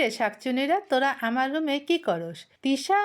রে শাকচুনিরা, তোরা আমার রুমে কি করস? তিশা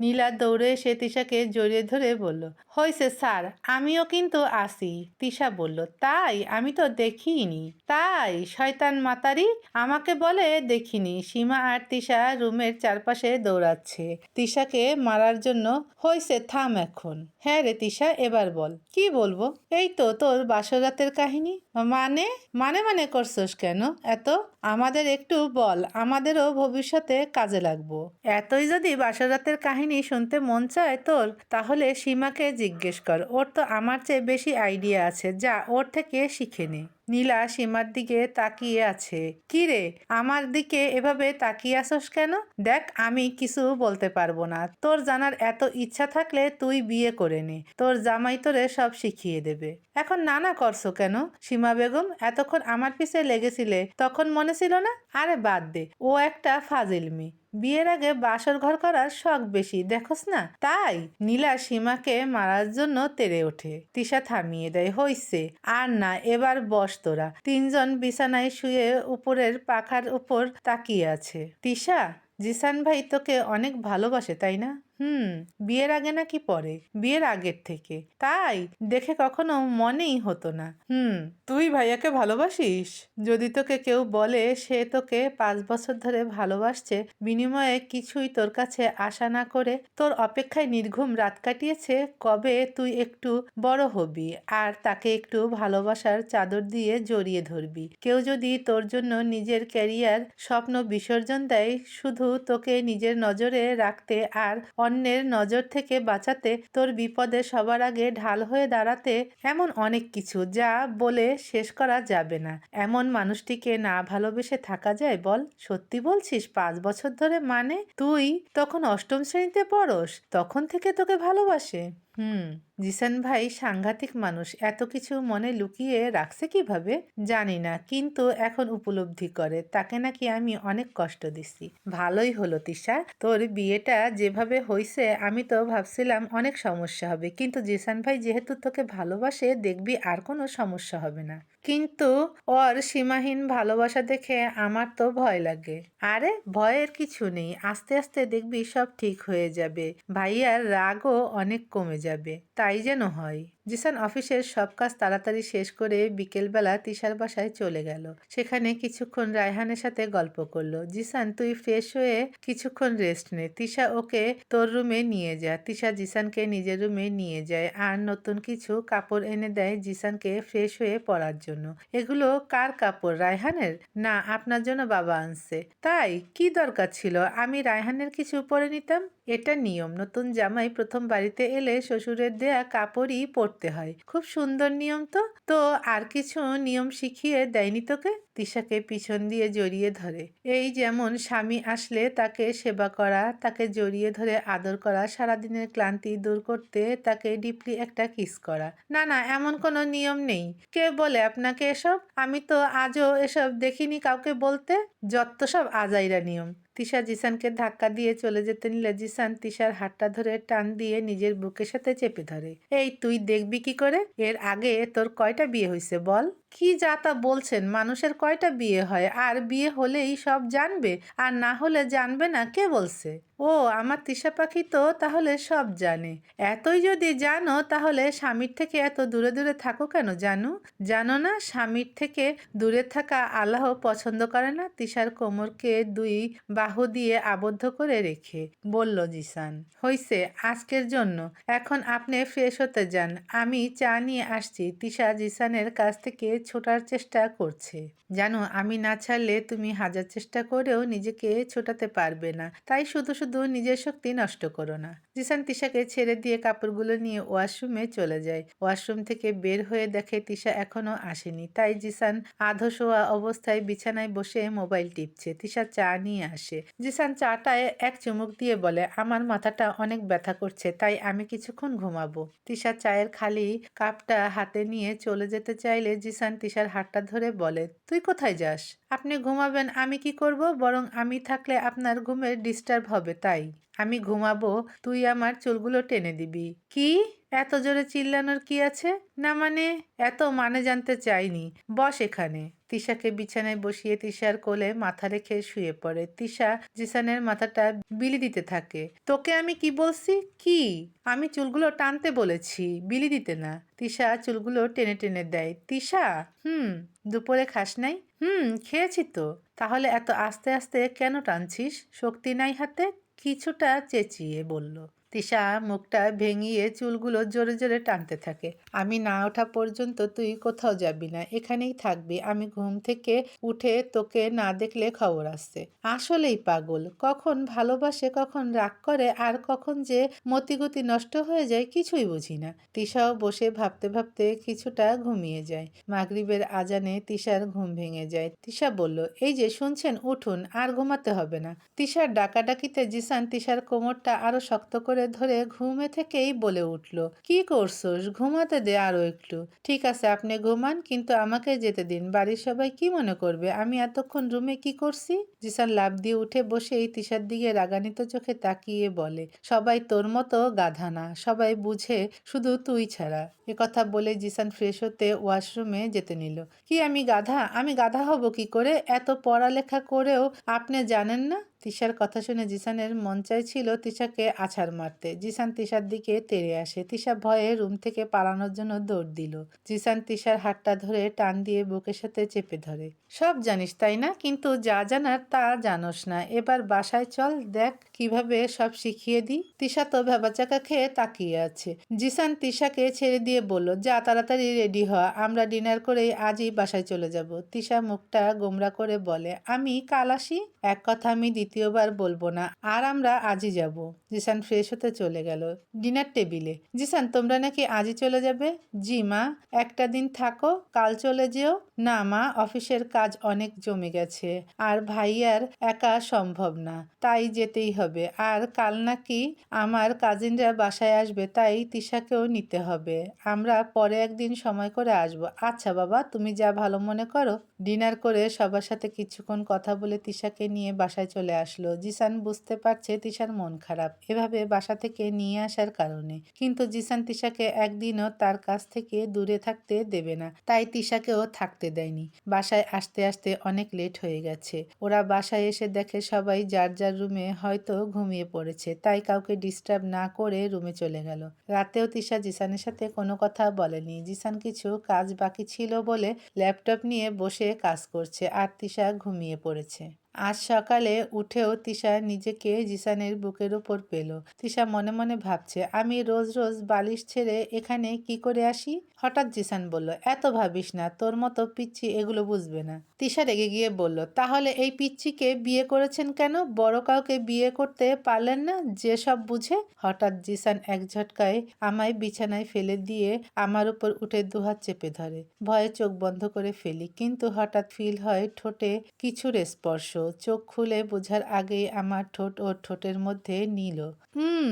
নীলা দৌড়ে এসে তিশাকে জড়িয়ে ধরে বলল হয়েছে স্যার, আমিও কিন্তু আসি তিশা বলল, তাই? আমি তো দেখিনি। তাই? শয়তান মাতারি? আমাকে বলে দেখিনি। সীমা আর তিশা রুমের চারপাশে দৌড়াচ্ছে। তিশাকে মারার জন্য হয়েছে থাম এখন। হ্যাঁ রে তিশা, এবার বল। কি বলব? এই তো, তোর বাসরাতের কাহিনী। মানে? মানে মানে করছস কেন? এত? আমাদের একটু বল। আমাদেরও ভবিষ্যতে কাজে লাগব। এতই যদি বাসরাতের কাহিনী শুনতে মন চায় তোর, তাহলে সীমাকে জিজ্ঞেস কর। ওর তো আমার চেয়ে বেশি আইডিয়া আছে। যা ওর থেকে শিখে নে। নীলা সীমার দিকে তাকিয়ে আছে। কি রে, আমার দিকে এভাবে তাকিয়ে আসস কেন? দেখ, আমি কিছু বলতে পারব না। তোর জানার এত ইচ্ছা থাকলে তুই বিয়ে করে নে। তোর জামাই তোরে সব শিখিয়ে দেবে। এখন নানা করছ কেন? সীমা বেগম, এতক্ষণ আমার পিছে লেগেছিলে, তখন মনে ছিল না? আরে বাদ দে, ও একটা ফাজিল মেয়ে বিয়ের আগে বাসর ঘর করার শখ বেশি, দেখোস না? তাই নীলা সীমাকে মারার জন্য তেরে ওঠে। তিশা থামিয়ে দেয়, হইছে। আর না, এবার বস তোরা। তিনজন বিছানায় শুয়ে উপরের পাখার উপর তাকিয়ে আছে। তিশা, জিসান ভাই তোকে অনেক ভালোবাসে, তাই না? হুম, বিয়ের আগে নাকি পরে? বিয়ের আগের থেকে। তাই? দেখে কখনো মনেই হতো না। হুম, তুই ভাইয়াকে ভালোবাসিস? যদি তোকে কেউ বলে সে তোকে পাঁচ বছর ধরে ভালোবাসছে, বিনিময়ে কিছুই তোর কাছে আশা না করে তোর অপেক্ষায় নির্ঘুম রাত কাটিয়েছে, কবে তুই একটু বড় হবি আর তাকে একটু ভালোবাসার চাদর দিয়ে জড়িয়ে ধরবি। কেউ যদি তোর জন্য নিজের ক্যারিয়ার স্বপ্ন বিসর্জন দেয়, শুধু তোকে নিজের নজরে রাখতে আর অন্যের নজর থেকে বাঁচাতে তোর বিপদে সবার আগে ঢাল হয়ে দাঁড়াতে এমন অনেক কিছু যা বলে শেষ করা যাবে না। এমন মানুষটিকে না ভালোবেসে থাকা যায় বল। সত্যি বলছিস, পাঁচ বছর ধরে মানে? তুই তখন অষ্টম শ্রেণীতে পড়স, তখন থেকে তোকে ভালোবাসে। হুম, জিসান ভাই সাংঘাতিক মানুষ। এত কিছু মনে লুকিয়ে রাখছে কীভাবে? জানি না, কিন্তু এখন উপলব্ধি করে। তাকে নাকি আমি অনেক কষ্ট দিছি ভালোই হলো, তিশা। তোর বিয়েটা যেভাবে হয়েছে আমি তো ভাবছিলাম অনেক সমস্যা হবে। কিন্তু জিসান ভাই যেহেতু তোকে ভালোবাসে, দেখবি আর কোনো সমস্যা হবে না। কিন্তু ওর সীমাহীন ভালোবাসা দেখে আমার তো ভয় লাগে। আরে, ভয়ের কিছু নেই। আস্তে আস্তে দেখবি সব ঠিক হয়ে যাবে। ভাইয়ার রাগও অনেক কমে যাবে। তাই যেন হয়। জিসান অফিসের সব কাজ তাড়াতাড়ি শেষ করে বিকেলবেলা তিশার বাসায় চলে গেল। সেখানে কিছুক্ষণ রায়হানের সাথে গল্প করল। জিসান, তুই ফ্রেশ হয়ে কিছুক্ষণ রেস্ট নে। তিশা ওকে তোর রুমে নিয়ে যা তিশা জিসানকে নিজের রুমে নিয়ে যায় আর নতুন কিছু কাপড় এনে দেয় জিসানকে ফ্রেশ হয়ে পরার জন্য। এগুলো কার কাপড়, রায়হানের না, আপনার জন্য বাবা আনছে। তাই? কি দরকার ছিল? আমি রায়হানের কিছু পরে নিতাম? এটা নিয়ম। নতুন জামাই প্রথম বাড়িতে এলে শ্বশুরের দেয়া কাপড়ই পরতে হয়। খুব সুন্দর নিয়ম তো। তো আর কিছু নিয়ম শিখিয়ে দেয়নি তোকে? তিশাকে পিছন দিয়ে জড়িয়ে ধরে। এই যেমন স্বামী আসলে তাকে সেবা করা, তাকে জড়িয়ে ধরে আদর করা, সারাদিনের ক্লান্তি দূর করতে তাকে ডিপলি একটা কিস করা। না না, এমন কোনো নিয়ম নেই। কে বলে আপনাকে এসব? আমি তো আজও এসব দেখিনি কাউকে বলতে। যত সব আজাইরা নিয়ম। তিশা জিসানকে ধাক্কা দিয়ে চলে যেতে নিলে জিসান তিশার হাতটা ধরে টান দিয়ে নিজের বুকের সাথে চেপে ধরে। এই, তুই দেখবি কি করে? এর আগে তোর কয়টা বিয়ে হয়েছে বল? কি যা তা বলছেন? মানুষের কয়টা বিয়ে হয়? আর বিয়ে হলেই সব জানবে? আর না হলে জানবে না কে বলছে? ও, আমার তিশা পাখি তো তাহলে সব জানে। এতই যদি জানো, তাহলে স্বামীর থেকে এত দূরে দূরে থাকো কেন জানো? জানো না, স্বামীর থেকে দূরে থাকা আল্লাহ পছন্দ করে না? তিশার কোমরকে দুই বাহু দিয়ে আবদ্ধ করে রেখে বলল জিসান। হইছে, আজকের জন্য। এখন আপনি ফ্রেশ হতে যান। আমি চা নিয়ে আসছি। তিশা জিসানের কাছ থেকে ছোটার চেষ্টা করছে। জানো, আমি না ছাড়লে তুমি হাজার চেষ্টা করেও নিজেকে ছোটাতে পারবে না। তাই শুধু শুধু নিজের শক্তি নষ্ট করো না। জিসান তিশাকে ছেড়ে দিয়ে কাপড়গুলো নিয়ে ওয়াশরুমে চলে যায়। ওয়াশরুম থেকে বের হয়ে দেখে তিশা এখনও আসেনি। তাই জিসান আধো শোয়া অবস্থায় বিছানায় বসে মোবাইল টিপছে। তিশা চা নিয়ে আসে। জিসান চাটায় এক চুমুক দিয়ে বলে, আমার মাথাটা অনেক ব্যথা করছে, তাই আমি কিছুক্ষণ ঘুমাবো। তিশা চায়ের খালি কাপটা হাতে নিয়ে চলে যেতে চাইলে জিসান তিশার হাতটা ধরে বলে, তুই কোথায় যাস? আপনি ঘুমাবেন, আমি কি করব? বরং আমি থাকলে আপনার ঘুমের ডিস্টার্ব হবে, তাই। আমি ঘুমাবো, তুই আমার চুলগুলো টেনে দিবি। কি? এত জোরে চিল্লানোর কি আছে? না মানে এত মানে জানতে চাইনি। বস এখানে। তিশাকে বিছানায় বসিয়ে তিশার কোলে মাথা রেখে শুয়ে পড়ে। তিশা জিসানের মাথাটা বিলি দিতে থাকে। তোকে আমি কি বলছি? কি? আমি চুলগুলো টানতে বলেছি, বিলি দিতে না। তিশা চুলগুলো টেনে টেনে দেয়। তিশা? হুম, দুপুরে খাস নাই? হুম, খেয়েছি তো। তাহলে এত আস্তে আস্তে কেন টানছিস? শক্তি নাই হাতে? কিছুটা চেঁচিয়ে বলল তিশা মুখটা ভেঙিয়ে চুলগুলো জোরে জোরে টানতে থাকে। আমি না ওঠা পর্যন্ত তুই কোথাও যাবি না, এখানেই থাকবি। আমি ঘুম থেকে উঠে তোকে না দেখলে খবর আসছে। আসলেই পাগল। কখন ভালোবাসে, কখন রাগ করে, আর কখন যে মতিগতি নষ্ট হয়ে যায় কিছুই বুঝি না। তিশাও বসে ভাবতে ভাবতে কিছুটা ঘুমিয়ে যায়। মাগরিবের আজানে তিশার ঘুম ভেঙে যায়। তিশা বলল, এই যে শুনছেন, উঠুন, আর ঘুমাতে হবে না। তিশার ডাকাডাকিতে জিসান তিশার কোমরটা আরও শক্ত করে ধরে ঘুমে থেকেই বলে উঠল, কি করছোস? ঘুমাতে দে আরও একটু। ঠিক আছে, আপনি ঘুমান, কিন্তু আমাকে যেতে দিন। বাড়ির সবাই কি মনে করবে? আমি এতক্ষণ রুমে কি করছি? জিসান লাভ দিয়ে উঠে বসেই তিশার দিকে রাগানিত চোখে তাকিয়ে বলে, সবাই তোর মতো গাধা না। সবাই বুঝে শুধু তুই ছাড়া। কথা বলে জিসান ফ্রেশ হতে ওয়াশরুমে যেতে নিল। কি আমি গাধা? আমি গাধা হব কি করে? এত পড়ালেখা করেও আপনি জানেন না? তিশার কথা শুনে জিসানের মন চাইছিল তিশাকে আছাড় মারতে। জিসান তিশার দিকে তেড়ে আসে। তিশা ভয়ে রুম থেকে পালানোর জন্য দৌড় দিল। জিসান তিশার হাতটা ধরে টান দিয়ে বুকের সাথে চেপে ধরে। সব জানিস, তাই না? কিন্তু যা জানার তা জানোস না। এবার বাসায় চল, দেখ কীভাবে সব শিখিয়ে দিই। তিশা তো ভেবাচাকা খেয়ে তাকিয়ে আছে। জিসান তিশাকে ছেড়ে দিয়ে বলল, যা তাড়াতাড়ি রেডি হ, আমরা ডিনার করেই আজই বাসায় চলে যাব। তিশা মুখটা গোমরা করে বলে, আমি কাল আসি? এক কথা আমি দ্বিতীয়বার বলব না। আর আমরা আজই যাব। জিসান ফ্রেশ হতে চলে গেল। ডিনার টেবিলে জিসান, তোমরা নাকি আজই চলে যাবে? জি মা, একটা দিন থাকো, কাল চলে যেও। না মা, অফিসের কাজ অনেক জমে গেছে। আর ভাইয়ার একা সম্ভব না। তাই যেতেই হবে। আর কাল নাকি আমার কাজিনরা বাসায় আসবে, তাই তিশাকেও নিতে হবে। আমরা পরে একদিন সময় করে আসব। আচ্ছা বাবা, তুমি যা ভালো মনে করো। ডিনার করে সবার সাথে কিছুক্ষণ কথা বলে তিশাকে নিয়ে বাসায় চলে আসলো। জিসান বুঝতে পারছে তিশার মন খারাপ। এভাবে বাসা থেকে নিয়ে আসার কারণে। কিন্তু জিসান তিশাকে একদিনও তার কাছ থেকে দূরে থাকতে দেবে না। তাই তিশাকেও থাকতে দেয়নি। বাসায় আসতে আসতে অনেক লেট হয়ে গেছে। ওরা বাসায় এসে দেখে সবাই যার যার রুমে হয়তো ঘুমিয়ে পড়েছে। তাই কাউকে ডিস্টার্ব না করে রুমে চলে গেল। রাতেও তিশা জিসানের সাথে কোনো কথা বলেনি। জিসান কিছু কাজ বাকি ছিল বলে ল্যাপটপ নিয়ে বসে কাজ করছে। আর তিশা ঘুমিয়ে পড়েছে। আজ সকালে উঠেও তিশা নিজেকে জিসানের বুকের উপর পেল। তিশা মনে মনে ভাবছে, আমি রোজ রোজ বালিশ ছেড়ে এখানে কি করে আসি? হঠাৎ জিসান বলল, এত ভাবিস না, তোর মতো পিচ্ছি এগুলো বুঝবে না। তিশা রেগে গিয়ে বলল, তাহলে এই পিচ্ছিকে বিয়ে করেছেন কেন? বড় কাউকে বিয়ে করতে পারলেন না, যে সব বুঝে? হঠাৎ জিসান এক ঝটকায় আমায় বিছানায় ফেলে দিয়ে আমার উপর উঠে দুহাত চেপে ধরে। ভয়ে চোখ বন্ধ করে ফেলি, কিন্তু হঠাৎ ফিল হয় ঠোঁটে কিছুর স্পর্শ। চোখ খুলে বোঝার আগে আমার ঠোঁট ও ঠোঁটের মধ্যে নিল। হুম,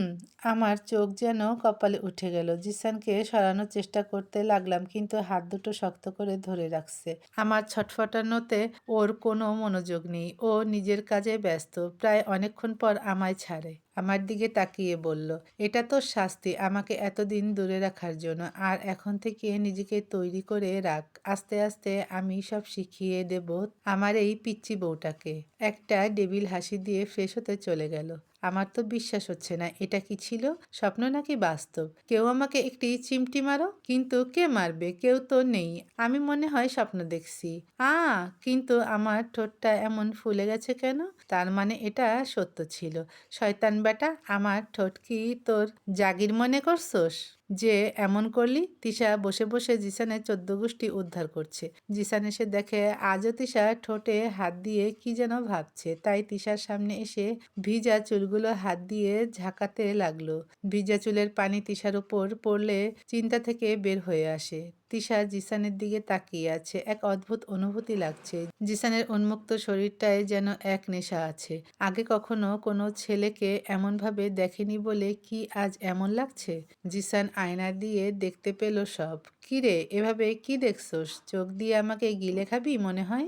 আমার চোখ যেন কপালে উঠে গেল। জিসানকে সরানোর চেষ্টা করতে লাগলাম, কিন্তু হাত দুটো শক্ত করে ধরে রাখছে। আমার ছটফটানোতে ওর কোনো মনোযোগ নেই। ও নিজের কাজে ব্যস্ত, প্রায় অনেকক্ষণ পর আমায় ছাড়ে। আমার দিকে তাকিয়ে বলল, এটা তো শাস্তি, আমাকে এতদিন দূরে রাখার জন্য। আর এখন থেকে নিজেকে তৈরি করে রাখ। আস্তে আস্তে আমি সব শিখিয়ে দেব আমার এই পিচ্ছি বউটাকে। একটা ডেবিল হাসি দিয়ে ফ্রেশ হতে চলে গেল। আমার তো বিশ্বাস হচ্ছে না, এটা কি ছিল? স্বপ্ন নাকি বাস্তব? কেউ আমাকে একটি চিমটি মারো? কিন্তু কে মারবে? কেউ তো নেই। আমি মনে হয় স্বপ্ন দেখছি। আ, কিন্তু আমার ঠোঁটটা এমন ফুলে গেছে কেন? তার মানে এটা সত্য ছিল। শয়তান বেটা, আমার ঠোঁট কি তোর জাগির মনে করছোস? যে এমন করলি, তিশা বসে বসে জিসানের চোদ্দ গোষ্ঠী উদ্ধার করছে। জিসান এসে দেখে, আজও তিশা ঠোঁটে হাত দিয়ে কি যেন ভাবছে। তাই তিশার সামনে এসে ভিজা চুলগুলো হাত দিয়ে ঝাঁকাতে লাগল। ভিজা চুলের পানি তিশার উপর পড়লে চিন্তা থেকে বের হয়ে আসে। তিশা জিসানের দিকে তাকিয়ে আছে। এক অদ্ভুত অনুভূতি লাগছে। জিসানের উন্মুক্ত শরীরটায় যেন এক নেশা আছে। আগে কখনো কোনো ছেলেকে এমনভাবে দেখেনি বলে কি আজ এমন লাগছে? জিসান আয়না দিয়ে দেখতে পেল সব। কিরে, এভাবে কি দেখছোস? চোখ দিয়ে আমাকে গিলে খাবি মনে হয়?